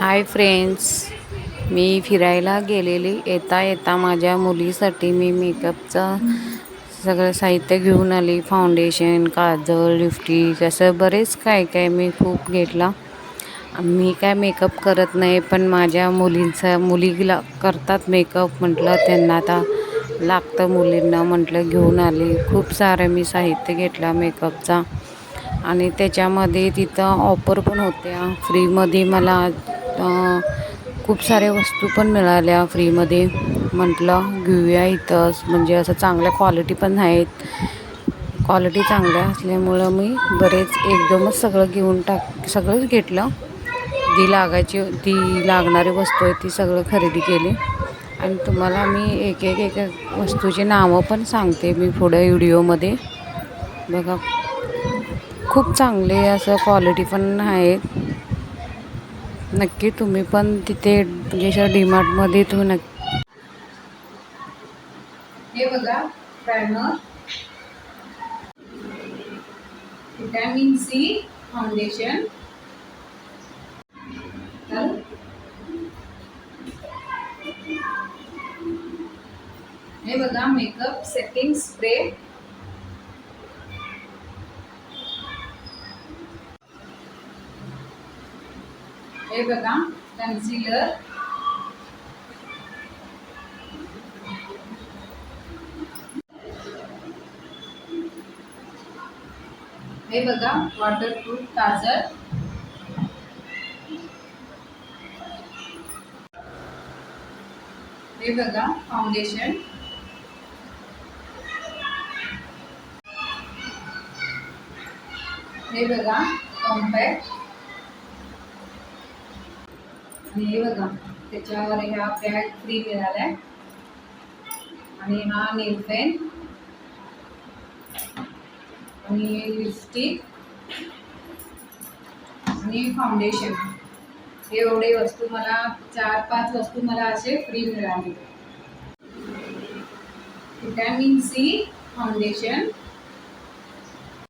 Hi friends मी फिरायला गेलेली. येता येता माझ्या मुलीसाठी मी मेकअपचं सगळं साहित्य घेऊन आली. फाउंडेशन काजळ लिपस्टिक असं बरेच काय काय मी खूप घेतला. मी काय मेकअप करत नाही पण माझ्या मुलींचा मुलीला करतात मेकअप म्हटलं त्यांना आता लागतं मुलींना म्हटलं घेऊन आली. खूप सारं मी साहित्य घेतला मेकअपचा आणि त्याच्यामध्ये तिथं ऑफर पण होत्या. फ्रीमध्ये मला खूप साऱ्या वस्तू पण मिळाल्या फ्रीमध्ये. म्हटलं घेऊया इथंच म्हणजे असं चांगल्या क्वालिटी पण आहेत. क्वालिटी चांगल्या असल्यामुळं मी बरेच एकदमच सगळं घेऊन टाक सगळंच घेतलं. जी लागायची ती लागणारी वस्तू आहे ती सगळं खरेदी केली. आणि तुम्हाला मी एक एक एक वस्तूची नावं पण सांगते मी पुढं व्हिडिओमध्ये. बघा खूप चांगले असं क्वालिटी पण आहेत. नक्की तुम्ही पण तिथे म्हणजे डीमार्टमध्ये तुम्ही नक्की हे बघा प्रायमर विटॅमिन सी फाउंडेशन हे बघा मेकअप सेटिंग स्प्रे हे बघा कन्सिलर हे बघा वॉटरप्रूफ काजळ. हे बघा फाउंडेशन हे बघा कॉम्पॅक्ट आणि हे बघा त्याच्यावर ह्या पॅड फ्री मिळाल्या. आणि हा नेल पेन आणि लिपस्टिक आणि फाउंडेशन हे एवढे वस्तू मला चार पाच वस्तू मला असे फ्री मिळाले विटॅमिन सी फाउंडेशन